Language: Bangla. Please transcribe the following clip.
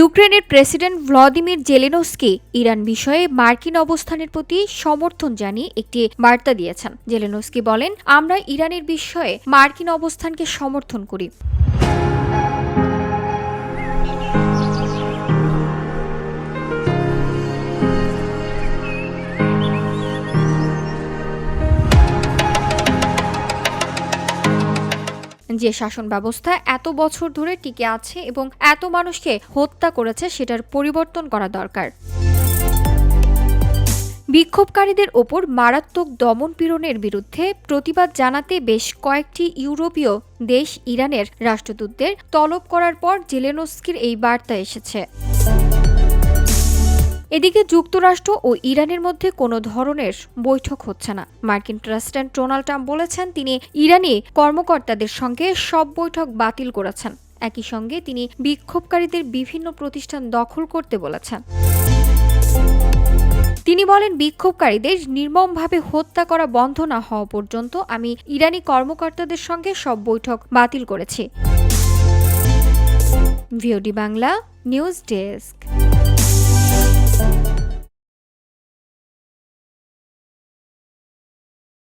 ইউক্রেনের প্রেসিডেন্ট ভ্লাদিমির জেলেনস্কি ইরান বিষয়ে মার্কিন অবস্থানের প্রতি সমর্থন জানিয়ে একটি বার্তা দিয়েছেন। জেলেনস্কি বলেন, আমরা ইরানের বিষয়ে মার্কিন অবস্থানকে সমর্থন করি। যে শাসন ব্যবস্থা এত বছর ধরে টিকে আছে এবং এত মানুষকে হত্যা করেছে সেটার পরিবর্তন করা দরকার। বিক্ষোভকারীদের ওপর মারাত্মক দমন পীড়নের বিরুদ্ধে প্রতিবাদ জানাতে বেশ কয়েকটি ইউরোপীয় দেশ ইরানের রাষ্ট্রদূতদের তলব করার পর জেলেনস্কির এই বার্তা এসেছে। এদিকে যুক্তরাষ্ট্র ও ইরানের মধ্যে কোনো ধরনের বৈঠক হচ্ছে না। মার্কিন প্রেসিডেন্ট ডোনাল্ড ট্রাম্প বলেছেন, তিনি ইরানি কর্মকর্তাদের সঙ্গে সব বৈঠক বাতিল করেছেন। একই সঙ্গে তিনি বিক্ষোভকারীদের বিভিন্ন প্রতিষ্ঠান দখল করতে বলেছেন। তিনি বলেন, বিক্ষোভকারীদের নির্মমভাবে হত্যা করা বন্ধ না হওয়া পর্যন্ত আমি ইরানি কর্মকর্তাদের সঙ্গে সব বৈঠক বাতিল করেছি। VOD Bangla, news desk.